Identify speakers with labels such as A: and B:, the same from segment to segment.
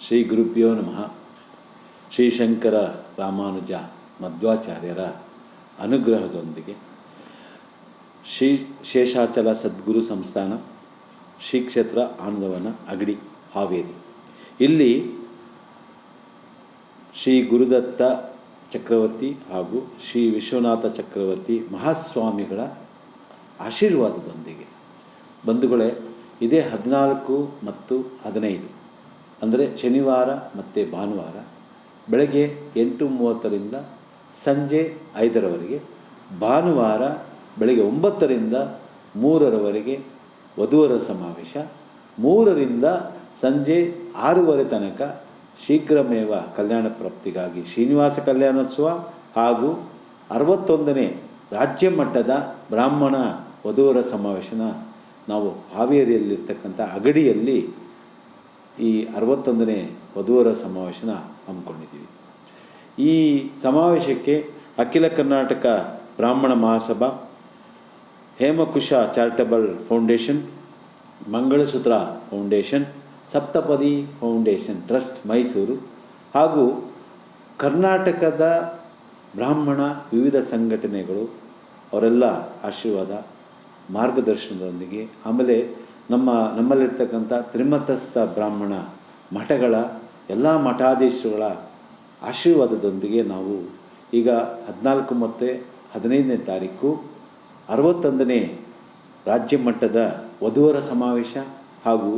A: ಶ್ರೀ ಗುರುಭ್ಯೋ ನಮಃ. ಶ್ರೀಶಂಕರ ರಾಮಾನುಜ ಮಧ್ವಾಚಾರ್ಯರ ಅನುಗ್ರಹದೊಂದಿಗೆ ಶ್ರೀ ಶೇಷಾಚಲ ಸದ್ಗುರು ಸಂಸ್ಥಾನ, ಶ್ರೀ ಕ್ಷೇತ್ರ ಆನಂದವನ ಅಗಡಿ, ಹಾವೇರಿ. ಇಲ್ಲಿ ಶ್ರೀ ಗುರುದತ್ತ ಚಕ್ರವರ್ತಿ ಹಾಗೂ ಶ್ರೀ ವಿಶ್ವನಾಥ ಚಕ್ರವರ್ತಿ ಮಹಾಸ್ವಾಮಿಗಳ ಆಶೀರ್ವಾದದೊಂದಿಗೆ. ಬಂಧುಗಳೇ, ಇದೇ ಹದಿನಾಲ್ಕು ಮತ್ತು ಹದಿನೈದು. ಅಂದರೆ ಶನಿವಾರ ಮತ್ತು ಭಾನುವಾರ ಬೆಳಗ್ಗೆ ಎಂಟು ಮೂವತ್ತರಿಂದ ಸಂಜೆ ಐದರವರೆಗೆ, ಭಾನುವಾರ ಬೆಳಗ್ಗೆ ಒಂಬತ್ತರಿಂದ ಮೂರರವರೆಗೆ ವಧುವರ ಸಮಾವೇಶ, ಮೂರರಿಂದ ಸಂಜೆ ಆರೂವರೆ ತನಕ ಶೀಘ್ರಮೇವ ಕಲ್ಯಾಣ ಪ್ರಾಪ್ತಿಗಾಗಿ ಶ್ರೀನಿವಾಸ ಕಲ್ಯಾಣೋತ್ಸವ ಹಾಗೂ ಅರವತ್ತೊಂದನೇ ರಾಜ್ಯ ಮಟ್ಟದ ಬ್ರಾಹ್ಮಣ ವಧುವರ ಸಮಾವೇಶನ ನಾವು ಹಾವೇರಿಯಲ್ಲಿರ್ತಕ್ಕಂಥ ಅಗಡಿಯಲ್ಲಿ ಈ ಅರವತ್ತೊಂದನೇ ವಧುವರ ಸಮಾವೇಶನ ಹಮ್ಮಿಕೊಂಡಿದ್ದೀವಿ. ಈ ಸಮಾವೇಶಕ್ಕೆ Akhila Karnataka Brahmana Mahasabha, Hemakusha Charitable Foundation, Mangalasutra Foundation, Saptapadi Foundation Trust Mysuru ಹಾಗೂ ಕರ್ನಾಟಕದ ಬ್ರಾಹ್ಮಣ ವಿವಿಧ ಸಂಘಟನೆಗಳು ಅವರೆಲ್ಲ ಆಶೀರ್ವಾದ, ಮಾರ್ಗದರ್ಶನದೊಂದಿಗೆ ಆಮೇಲೆ ನಮ್ಮ, ನಮ್ಮಲ್ಲಿರ್ತಕ್ಕಂಥ ತ್ರಿಮತಸ್ಥ ಬ್ರಾಹ್ಮಣ ಮಠಗಳ ಎಲ್ಲ ಮಠಾಧೀಶರುಗಳ ಆಶೀರ್ವಾದದೊಂದಿಗೆ ನಾವು ಈಗ ಹದಿನಾಲ್ಕು ಮತ್ತು ಹದಿನೈದನೇ ತಾರೀಕು, ಅರವತ್ತೊಂದನೇ ರಾಜ್ಯ ಮಟ್ಟದ ವಧುವರ ಸಮಾವೇಶ ಹಾಗೂ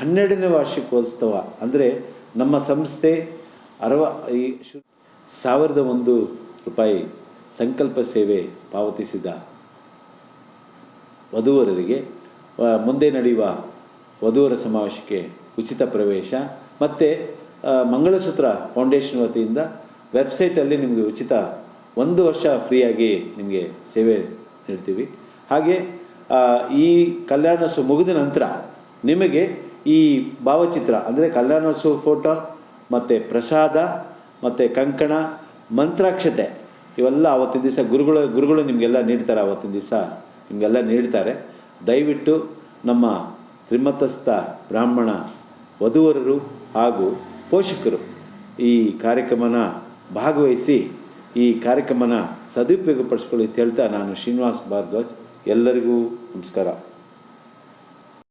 A: ಹನ್ನೆರಡನೇ ವಾರ್ಷಿಕೋತ್ಸವ ಅಂದರೆ ನಮ್ಮ ಸಂಸ್ಥೆ ಅರವ, ಈ ಶು, ಸಾವಿರದ ಒಂದು ರೂಪಾಯಿ ಸಂಕಲ್ಪ ಸೇವೆ ಪಾವತಿಸಿದ ವಧುವರರಿಗೆ ಮುಂದೆ ನಡೆಯುವ ವಧುವರ ಸಮಾವೇಶಕ್ಕೆ ಉಚಿತ ಪ್ರವೇಶ ಮತ್ತು ಮಂಗಳಸೂತ್ರ ಫೌಂಡೇಶನ್ ವತಿಯಿಂದ ವೆಬ್ಸೈಟಲ್ಲಿ ನಿಮಗೆ ಉಚಿತ ಒಂದು ವರ್ಷ ಫ್ರೀಯಾಗಿ ನಿಮಗೆ ಸೇವೆ ನೀಡ್ತೀವಿ. ಹಾಗೆ ಈ ಕಲ್ಯಾಣೋತ್ಸವ ಮುಗಿದ ನಂತರ ನಿಮಗೆ ಈ ಭಾವಚಿತ್ರ, ಅಂದರೆ ಕಲ್ಯಾಣೋತ್ಸವ ಫೋಟೋ ಮತ್ತು ಪ್ರಸಾದ ಮತ್ತು ಕಂಕಣ, ಮಂತ್ರಾಕ್ಷತೆ ಇವೆಲ್ಲ ಆವತ್ತಿನ ದಿವಸ ಗುರುಗಳು ಗುರುಗಳು ನಿಮಗೆಲ್ಲ ನೀಡ್ತಾರೆ ಆವತ್ತಿನ ದಿವಸ ನಿಮಗೆಲ್ಲ ನೀಡ್ತಾರೆ. ದಯವಿಟ್ಟು ನಮ್ಮ ತ್ರಿಮತಸ್ಥ ಬ್ರಾಹ್ಮಣ ವಧುವರರು ಹಾಗೂ ಪೋಷಕರು ಈ ಕಾರ್ಯಕ್ರಮನ ಭಾಗವಹಿಸಿ, ಈ ಕಾರ್ಯಕ್ರಮನ ಸದುಪಯೋಗಪಡಿಸ್ಕೊಳ್ಳಿ ಅಂತ ಹೇಳ್ತಾ ನಾನು ಶ್ರೀನಿವಾಸ್ ಭಾರ್ಗವ್. ಎಲ್ಲರಿಗೂ ನಮಸ್ಕಾರ.